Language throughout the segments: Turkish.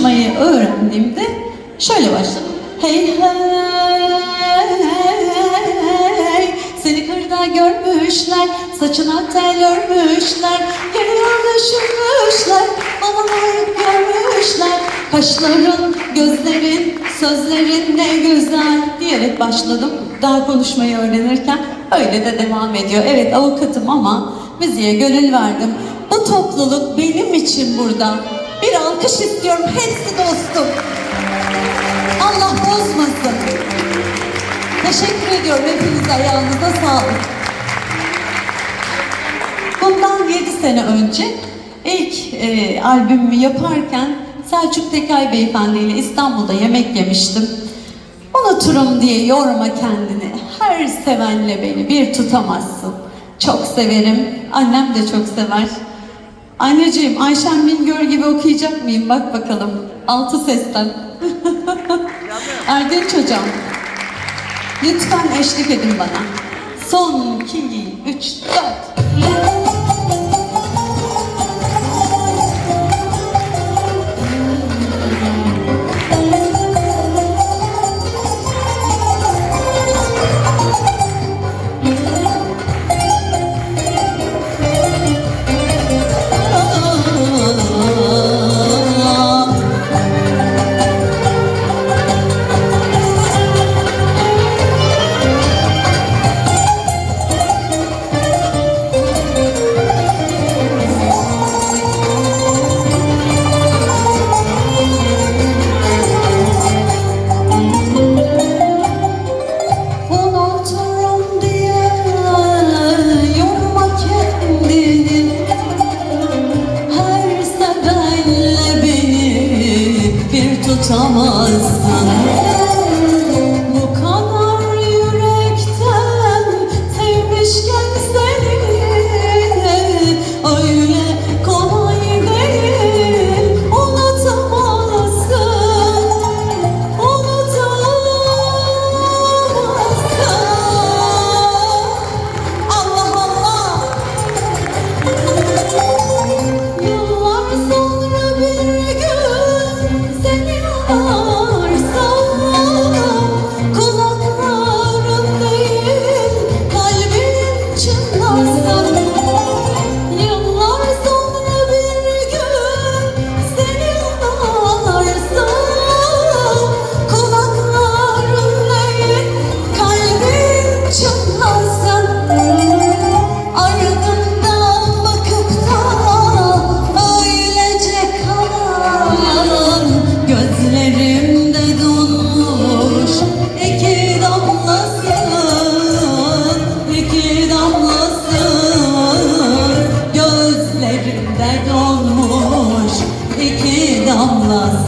konuşmayı öğrendiğimde şöyle başladım. Hey hey seni kırda görmüşler saçına tel örmüşler Geliyor düşünmüşler bana layık görmüşler Kaşların, gözlerin, sözlerin ne güzel diyerek başladım. Daha konuşmayı öğrenirken öyle de devam ediyor. Evet avukatım ama müziğe gönül verdim. Bu topluluk benim için burada. Bir alkış istiyorum. Hepsi dostum. Allah bozmasın. Teşekkür ediyorum hepinize ayağınıza sağlık. Bundan 7 sene önce ilk e, albümümü yaparken Selçuk Tekay Beyefendi ile İstanbul'da yemek yemiştim. Unuturum diye yorma kendini. Her sevenle beni bir tutamazsın. Çok severim. Annem de çok sever. Anneciğim Ayşen Bingöl gibi okuyacak mıyım? Bak bakalım. Altı sesten. Erdinç hocam. Lütfen eşlik edin bana. Son iki, üç, dört. Tutamazsın Oh. İki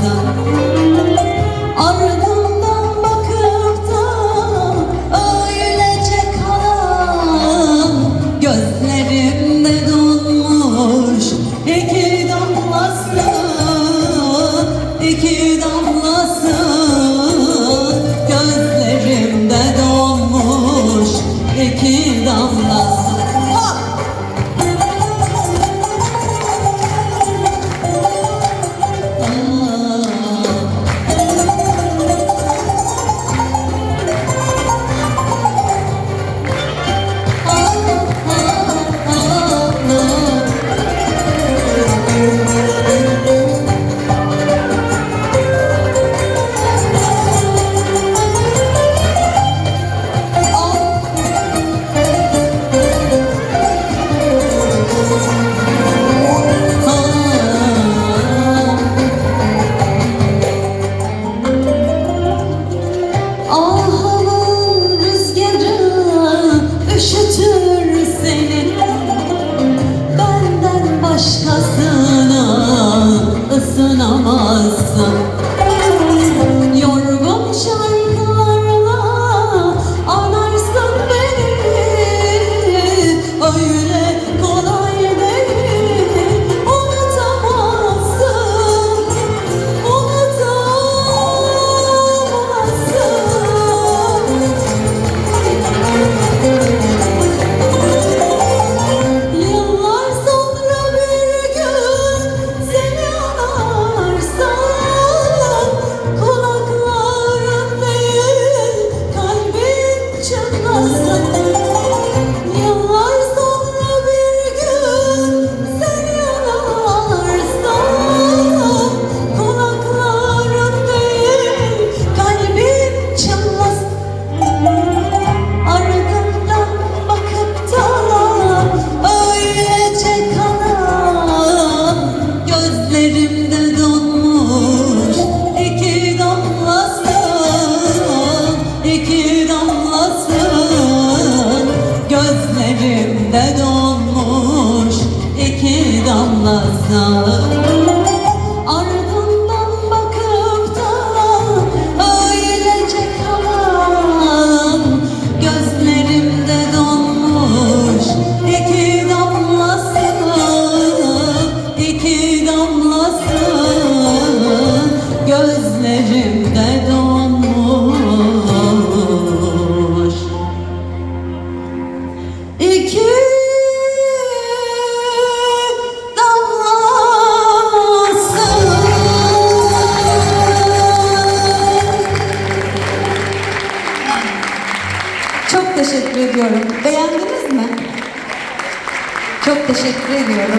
Gözlerimde donmuş iki damla sen Gözlerimde donmuş iki damla ediyorum. Beğendiniz mi? Çok teşekkür ediyorum.